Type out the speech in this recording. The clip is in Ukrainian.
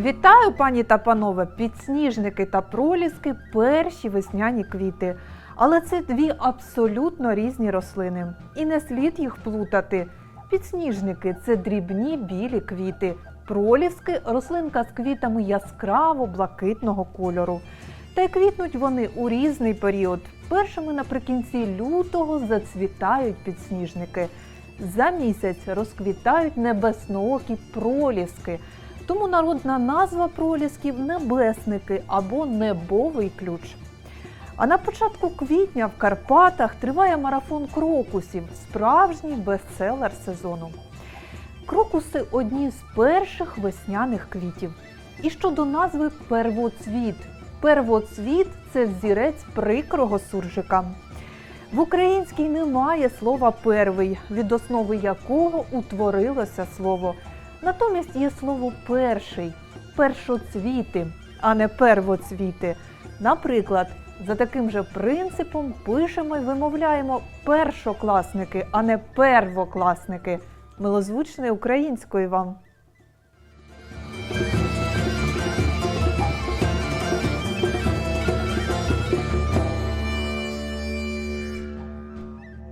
Вітаю, пані та панове! Підсніжники та проліски перші весняні квіти. Але це дві абсолютно різні рослини. І не слід їх плутати. Підсніжники це дрібні білі квіти. Проліски рослинка з квітами яскраво блакитного кольору. Та й квітнуть вони у різний період. Першими наприкінці лютого зацвітають підсніжники. За місяць розквітають небесноокі проліски. Тому народна назва пролісків небесники або небовий ключ. А на початку квітня в Карпатах триває марафон крокусів, справжній бестселер сезону. Крокуси одні з перших весняних квітів. І щодо назви первоцвіт. Первоцвіт це зірець прикрого суржика. В українській немає слова первий, від основи якого утворилося слово. Натомість є слово перший, першоцвіти, а не первоцвіти. Наприклад, за таким же принципом пишемо і вимовляємо першокласники, а не первокласники. Милозвучне українською вам.